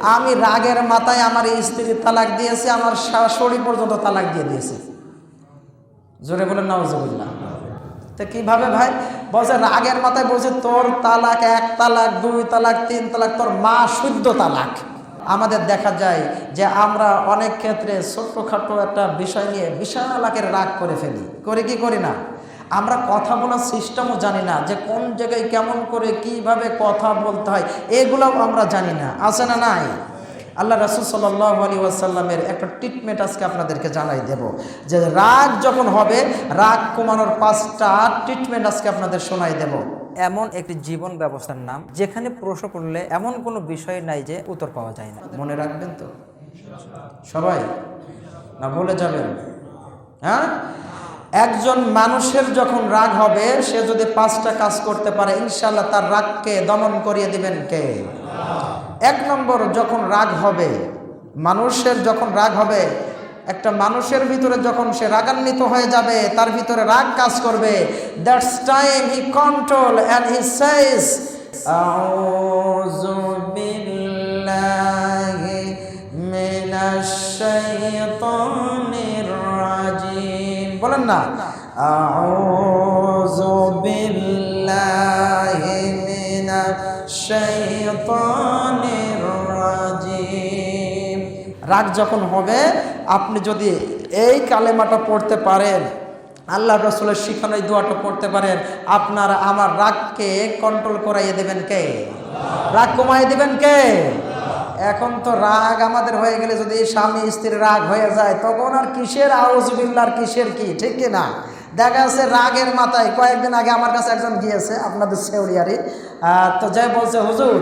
আমি রাগের মাথায় আমার স্ত্রী তালাক দিয়েছে, আমার শাশুড়ি পর্যন্ত তালাক দিয়ে দিয়েছে। জোরে বলেন, নাউজুবিল্লাহ। তো কীভাবে ভাই? বলছে, রাগের মাথায় বলছে, তোর তালাক, এক তালাক, দুই তালাক, তিন তালাক, তোর মা শুদ্ধ তালাক। আমাদের দেখা যায় যে আমরা অনেক ক্ষেত্রে ছোট্টখাটো একটা বিষয় নিয়ে বিশাল আকারে রাগ করে ফেলি। করে কি, করি না? আমরা কথা বলার সিস্টেমও জানি না যে কোন জায়গায় কেমন করে কীভাবে কথা বলতে হয় এগুলোও আমরা জানি না। আছে না নাই? আল্লাহ রাসুল সাল্লাহ আলী ওয়াসাল্লামের একটা ট্রিটমেন্ট আজকে আপনাদেরকে জানাই দেব। যে রাগ যখন হবে রাগ কমানোর পাঁচটা ট্রিটমেন্ট আজকে আপনাদের শোনাই দেব। এমন একটি জীবন ব্যবস্থার নাম যেখানে প্রশ্ন করলে এমন কোনো বিষয় নাই যে উত্তর পাওয়া যায় না। মনে রাখবেন তো? সবাই? না ভুলে যাবেন। হ্যাঁ? একজন মানুষের যখন রাগ হবে, সে যদি পাঁচটা কাজ করতে পারে ইনশাল্লাহ তার রাগকে দমন করিয়ে দিবেন কে? এক নম্বর, যখন রাগ হবে, মানুষের যখন রাগ হবে, একটা মানুষের ভিতরে যখন সে রাগান্বিত হয়ে যাবে, তার ভিতরে রাগ কাজ করবে। That's time he control and he says না। রাগ যখন হবে, আপনি যদি এই কালেমাটা পড়তে পারেন, আল্লাহ রসুলের শিখানো এই দোয়াটা পড়তে পারেন, আপনার আমার রাগকে কন্ট্রোল করাইয়ে দেবেন কে? রাগ কমাই দেবেন কে? এখন তো রাগ আমাদের হয়ে গেলে যদি স্বামী স্ত্রীর রাগ হয়ে যায়, তখন আর কিসের আউজবিল্লার কিসের কি? ঠিক না? দেখা যাচ্ছে রাগের মাথায় কয়েকদিন আগে আমার কাছে একজন গিয়েছে, আপনাদের সেউরিয়ারি তো যাই বলছে, হুজুর,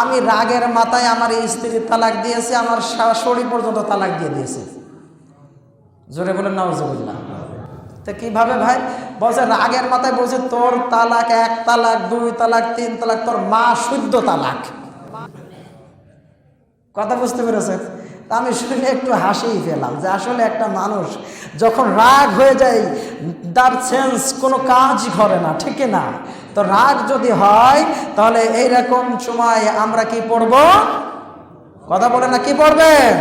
আমি রাগের মাথায় আমার স্ত্রীর তালাক দিয়েছি, আমার শাশুড়ি পর্যন্ত তালাক দিয়ে দিয়েছে। জোরে বলেন, নাউজুবিল্লাহ। তো কীভাবে ভাই? বলছে, রাগের মাথায় বলছে, তোর তালাক এক তালাক, দুই তালাক, তিন তালাক, তোর মা শুদ্ধ তালাক। কথা বুঝতে পেরেছেন? আমি শুনে একটু হাসিই পেলাম যে আসলে একটা মানুষ যখন রাগ হয়ে যায় তার সেন্স কোনো কাজ করে না, ঠিক না? তো রাগ যদি হয়, তাহলে এইরকম সময় আমরা কি পড়ব? কথা বলে না, কি পড়বেন?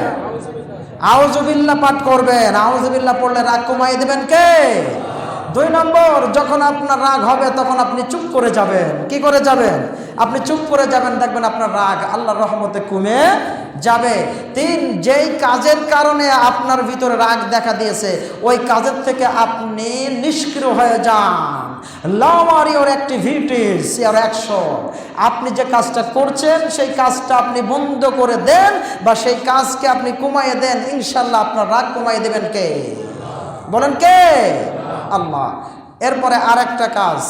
আউজুবিল্লা পাঠ করবেন। আউজুবিল্লা পড়লে রাগ কমাই দেবেন কে? দুই নম্বর, যখন আপনার রাগ হবে, তখন আপনি চুপ করে যাবেন। কি করে যাবেন? আপনি চুপ করে যাবেন, দেখবেন আপনার রাগ আল্লাহর রহমতে কমে যাবে। তিন, যেই কাজের কারণে আপনার ভিতরে রাগ দেখা দিয়েছে, ওই কাজের থেকে আপনি নিষ্ক্রিয় হয়ে যান। লাওয়ার ইউর অ্যাক্টিভিটিস ইয়ার আপনি যে কাজটা করছেন, সেই কাজটা আপনি বন্ধ করে দেন বা সেই কাজকে আপনি কমাইয়ে দেন ইনশাল্লাহ আপনার রাগ কমাইয়ে দেবেন কে? বলেন কে? আল্লাহ। এরপরে আরেকটা কাজ।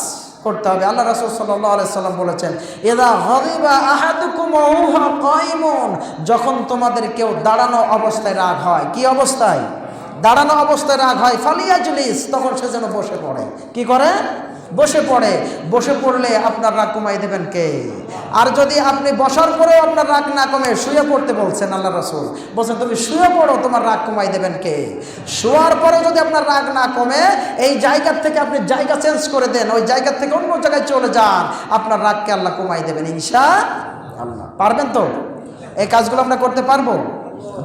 করতে হবে। আল্লাহ রসুল সাল্লাম বলেছেন এরা হরিবা আহাদুকুম ওয়া কাইমুন যখন তোমাদের কেউ দাঁড়ানো অবস্থায় রাগ হয়, কি অবস্থায়? দাঁড়ানো অবস্থায় রাগ হয় ফালিয়া জুলিস তখন সে যেন বসে পড়ে। কি করে? বসে পড়ে, বসে পড়লে আপনার রাগ কমাই দেবেন কে? আর যদি আপনি বসার পরেও আপনার রাগ না কমে, শুয়ে পড়তে বলছেন আল্লাহ রসুল, বলছেন, তুমি শুয়ে পড়ো, তোমার রাগ কমাই দেবেন কে? শোয়ার পরে যদি আপনার রাগ না কমে, এই জায়গার থেকে আপনি জায়গা চেঞ্জ করে দেন, ওই জায়গার থেকে অন্য জায়গায় চলে যান, আপনার রাগকে আল্লাহ কমাই দেবেন ইনশা আল্লাহ পারবেন তো? এই কাজগুলো আমরা করতে পারব?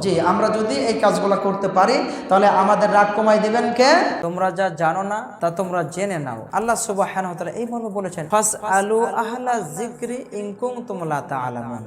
জি, আমরা যদি এই কাজগুলো করতে পারি, তাহলে আমাদের রাগ কমাই দিবেন কে? তোমরা যা জানো না, তা তোমরা জেনে নাও। আল্লাহ সুবাহ এই বলেছেন ফাস আলু আহলা জিক্রি ইনকুম তোমলা তা আলামান